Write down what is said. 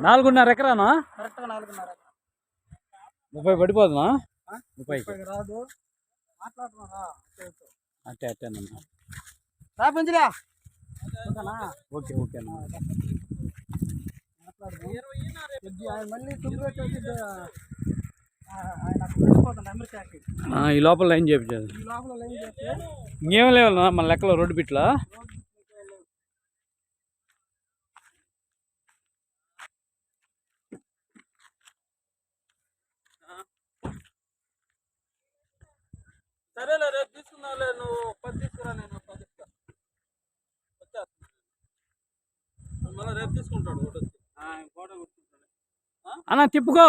నాలుగున్నర ఎకరానా? ముప్పై పడిపోదునా? ముప్పై రాదు. అట్టే రా ఓకేనా? ఓకే ఓకే అన్న మాట్లాడదాం. కొద్ది ఆయన మళ్ళీ తుమ్ము పెట్టేసి ఆ, ఆయన అక్కడ వెళ్ళిపోతాడు అమెరికాకి ఆ, ఈ లోపల లైన్ చేస్తే ఇంకేం లేవన్నా మన లెక్కలో రోడ్డు బిట్లా సరేలే రేపు తీసుకున్నావులే నువ్వు పది తీసుకురా నేను పది ఇస్తా. వచ్చేస్తా మళ్ళీ రేపు తీసుకుంటాడు ఫోటో ఫోటో అన్న తిప్పుకో.